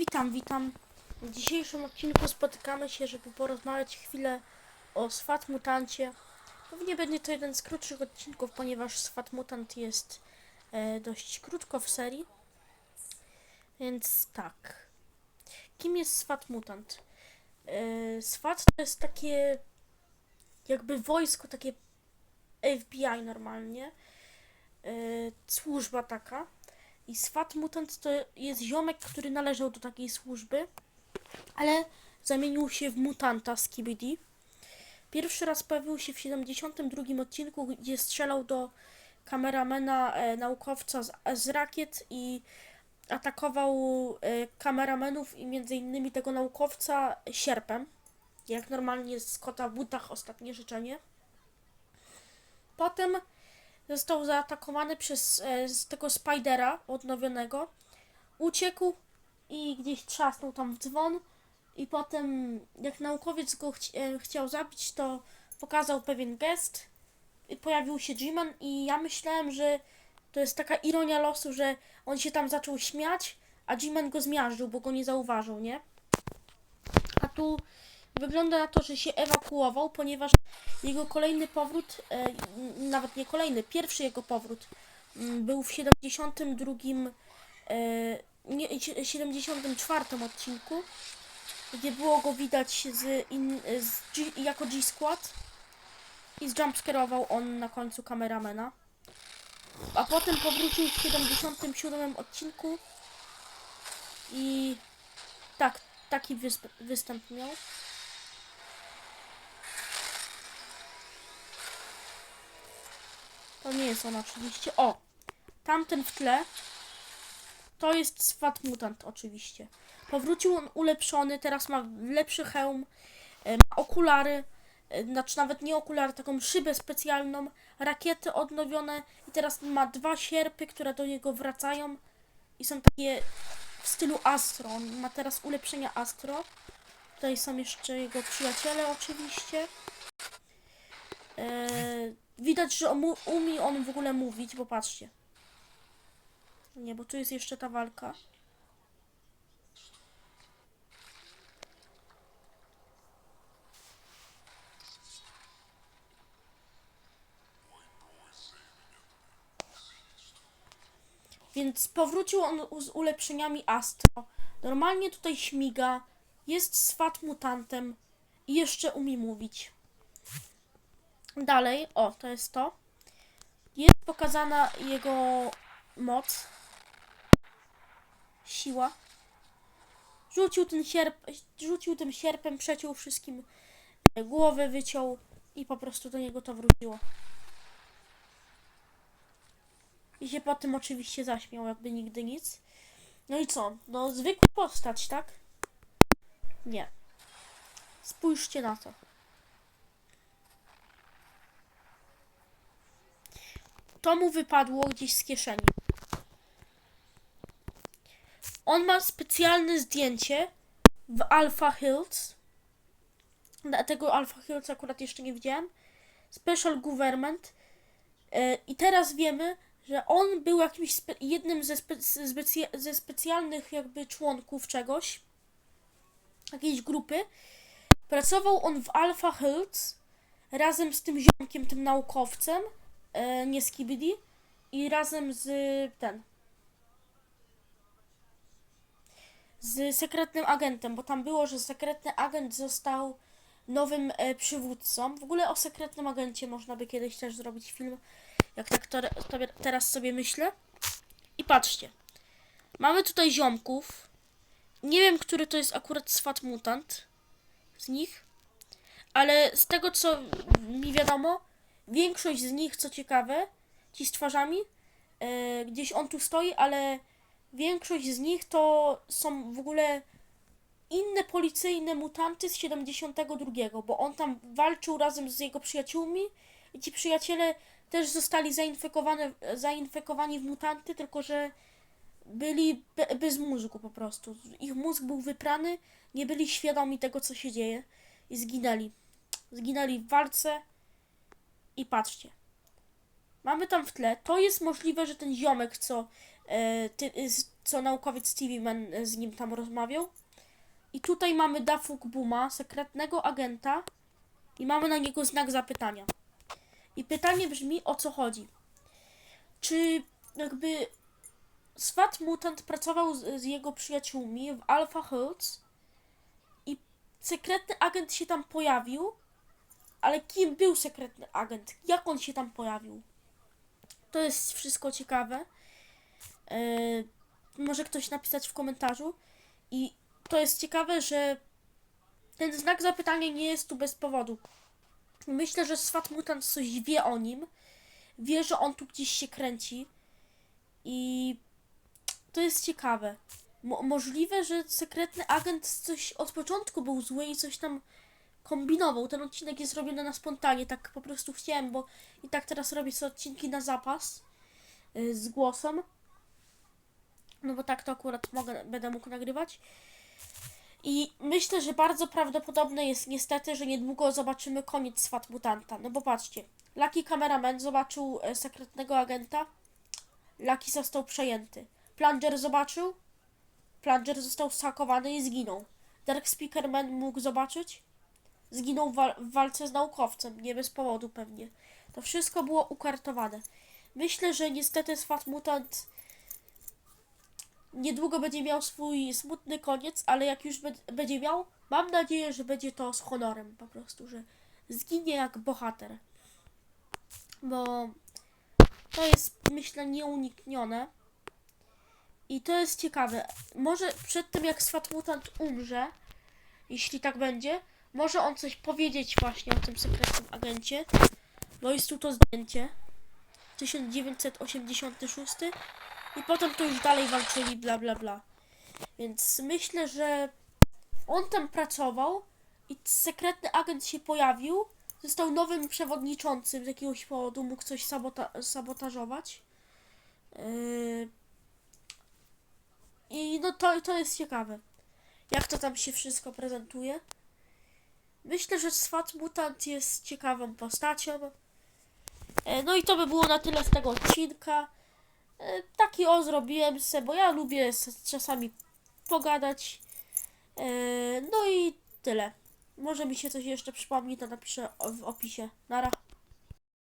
Witam, witam. W dzisiejszym odcinku spotykamy się, żeby porozmawiać chwilę o Swat Mutancie. Pewnie będzie to jeden z krótszych odcinków, ponieważ Swat Mutant jest e, dość krótko w serii. Więc tak. Kim jest Swat Mutant? E, SWAT to jest takie jakby wojsko, takie FBI normalnie. E, służba taka. I Swat Mutant to jest ziomek, który należał do takiej służby, ale zamienił się w mutanta z KBD. Pierwszy raz pojawił się w 72 odcinku, gdzie strzelał do kameramena e, naukowca z, z rakiet i atakował e, kameramenów i między innymi tego naukowca sierpem. Jak normalnie z kota w butach ostatnie życzenie. Potem został zaatakowany przez e, z tego Spidera odnowionego. Uciekł i gdzieś trzasnął tam w dzwon. I potem, jak naukowiec go chci e, chciał zabić, to pokazał pewien gest. I pojawił się G-Man i ja myślałem, że to jest taka ironia losu, że on się tam zaczął śmiać, a G-Man go zmiażdżył, bo go nie zauważył, nie? A tu wygląda na to, że się ewakuował, ponieważ jego kolejny powrót, e, nawet nie kolejny, pierwszy jego powrót mm, był w 72, e, nie, sie- 74 odcinku, gdzie było go widać z in, z G, jako G-Squad i zjumpscarował on na końcu kameramena. A potem powrócił w 77 odcinku i tak, taki występ miał. To nie jest on oczywiście. O! Tamten w tle. To jest Swat Mutant oczywiście. Powrócił on ulepszony, teraz ma lepszy hełm, e, ma okulary, e, znaczy nawet nie okulary, taką szybę specjalną, rakiety odnowione i teraz ma dwa sierpy, które do niego wracają i są takie w stylu Astro. On ma teraz ulepszenia Astro. Tutaj są jeszcze jego przyjaciele oczywiście. Eee, widać, że on umie on w ogóle mówić, bo patrzcie. Nie, bo tu jest jeszcze ta walka. Więc powrócił on z ulepszeniami Astro. Normalnie tutaj śmiga. Jest swat mutantem. I jeszcze umie mówić. Dalej, o, to jest to. Jest pokazana jego moc. Siła. Rzucił ten sierp, rzucił tym sierpem, przeciął wszystkim e, głowy, wyciął i po prostu do niego to wróciło. I się po tym oczywiście zaśmiał, jakby nigdy nic. No i co? No, zwykła postać, tak? Nie. Spójrzcie na to. To mu wypadło gdzieś z kieszeni. On ma specjalne zdjęcie w Alpha Hills. Tego Alpha Hills akurat jeszcze nie widziałem. Special Government. E, I teraz wiemy, że on był jakimś spe- jednym ze, spe- ze specjalnych jakby członków czegoś, jakiejś grupy. Pracował on w Alpha Hills razem z tym ziomkiem, tym naukowcem, e, nie z Kibidi, i razem z ten. Z sekretnym agentem, bo tam było, że sekretny agent został nowym e, przywódcą. W ogóle o sekretnym agencie można by kiedyś też zrobić film, jak tak to, to teraz sobie myślę. I patrzcie. Mamy tutaj ziomków. Nie wiem, który to jest akurat swat mutant z nich. Ale z tego, co mi wiadomo, większość z nich, co ciekawe, ci z twarzami, e, gdzieś on tu stoi, ale większość z nich to są w ogóle inne policyjne mutanty z 72, bo on tam walczył razem z jego przyjaciółmi i ci przyjaciele też zostali zainfekowane, zainfekowani w mutanty, tylko że byli be, bez mózgu po prostu. Ich mózg był wyprany, nie byli świadomi tego, co się dzieje i zginęli. Zginęli w walce i patrzcie. Mamy tam w tle, to jest możliwe, że ten ziomek, co e, ty, z- co naukowiec Stevie Man e, z nim tam rozmawiał. I tutaj mamy Dafuk Buma, sekretnego agenta i mamy na niego znak zapytania. I pytanie brzmi, o co chodzi. Czy jakby Swat Mutant pracował z, z jego przyjaciółmi w Alpha Hills i sekretny agent się tam pojawił, ale kim był sekretny agent? Jak on się tam pojawił? To jest wszystko ciekawe. Yy, może ktoś napisać w komentarzu. I to jest ciekawe, że ten znak zapytania nie jest tu bez powodu. Myślę, że Swat Mutant coś wie o nim. Wie, że on tu gdzieś się kręci. I to jest ciekawe. Mo- możliwe, że sekretny agent coś od początku był zły i coś tam kombinował. Ten odcinek jest robiony na spontanie, tak po prostu chciałem, bo i tak teraz robię sobie odcinki na zapas y, z głosem. No bo tak to akurat mogę, będę mógł nagrywać. I myślę, że bardzo prawdopodobne jest niestety, że niedługo zobaczymy koniec Swat Mutanta. No bo patrzcie, Lucky Cameraman zobaczył e, sekretnego agenta, Lucky został przejęty. Plunger zobaczył, Plunger został zhakowany i zginął. Dark Speaker Man mógł zobaczyć, zginął w, w walce z naukowcem, nie bez powodu pewnie. To wszystko było ukartowane. Myślę, że niestety Swat Mutant niedługo będzie miał swój smutny koniec, ale jak już będzie miał, mam nadzieję, że będzie to z honorem po prostu, że zginie jak bohater. Bo to jest, myślę, nieuniknione. I to jest ciekawe. Może przed tym, jak Swat Mutant umrze, jeśli tak będzie, może on coś powiedzieć właśnie o tym sekretnym agencie. Bo jest tu to zdjęcie. 1986. I potem to już dalej walczyli, bla bla bla. Więc myślę, że on tam pracował i sekretny agent się pojawił. Został nowym przewodniczącym z jakiegoś powodu, mógł coś sabota- sabotażować. Yy... I no to, to jest ciekawe. Jak to tam się wszystko prezentuje. Myślę, że Swat Mutant jest ciekawą postacią. E, No i to by było na tyle z tego odcinka. E, Taki o zrobiłem se, bo ja lubię czasami pogadać. E, No i tyle. Może mi się coś jeszcze przypomni, to napiszę w opisie. Nara.